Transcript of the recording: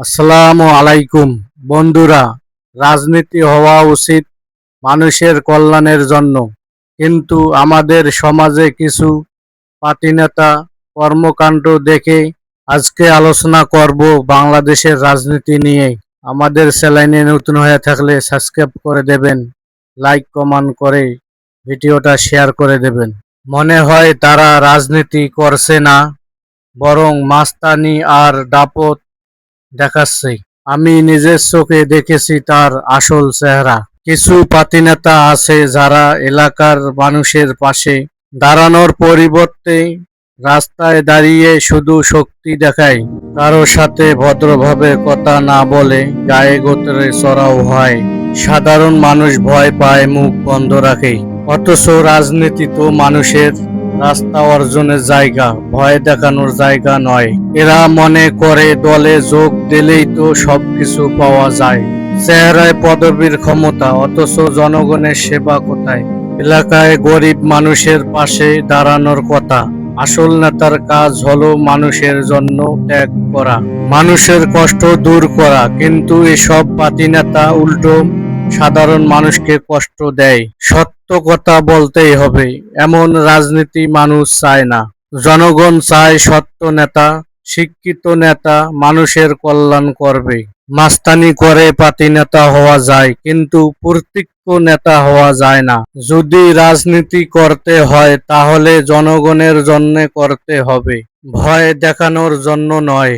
আসসালামু আলাইকুম। বন্ধুরা, রাজনীতি হওয়া উচিত মানুষের কল্যাণের জন্য। কিন্তু আমাদের সমাজে কিছু পাতিনেতা কর্মকাণ্ড দেখে আজকে আলোচনা করব বাংলাদেশের রাজনীতি নিয়ে। আমাদের চ্যানেলে নতুন হয়ে থাকলে সাবস্ক্রাইব করে দেবেন, লাইক কমেন্ট করে ভিডিওটা শেয়ার করে দেবেন। মনে হয় তারা রাজনীতি করছে না, বরং মাস্তানি আর দাপট দেখাচ্ছে। আমি নিজের চোখে দেখেছি তার আসল চেহারা। কিছু পাতিনেতা আছে যারা এলাকার মানুষের পাশে দাঁড়ানোর পরিবর্তে রাস্তায় দাঁড়িয়ে শুধু শক্তি দেখায়। কারও সাথে ভদ্রভাবে কথা না বলে গায়ে গোত্রে চড়াও হয়। সাধারণ মানুষ ভয় পায়, মুখ বন্ধ রাখে। অথচ রাজনীতি তো মানুষের রাস্তা অর্জনের জায়গা, ভয় দেখানোর জায়গা নয়। এরা মনে করে, দলে যোগ দিলেই তো সবকিছু পাওয়া যায়। চেহারায় পদবীর ক্ষমতা, অথচ জনগণের সেবা কোথায়? এলাকায় গরিব মানুষের পাশে দাঁড়ানোর কথা। আসল নেতার কাজ হলো মানুষের জন্য ত্যাগ করা। মানুষের কষ্ট দূর করা, কিন্তু এসব পাতি নেতা উল্টো সাধারণ মানুষকে কষ্ট দেয়। সত্য কথা বলতেই হবে। এমন রাজনীতি মানুষ চায় না। জনগণ চায় সত্য নেতা, শিক্ষিত নেতা, মানুষের কল্যাণ করবে। মাস্তানি করে পাতি নেতা হওয়া যায়, কিন্তু প্রত্যক্ষ নেতা হওয়া যায় না। যদি রাজনীতি করতে হয়, তাহলে জনগণের জন্য করতে হবে। ভয় দেখানোর জন্য নয়।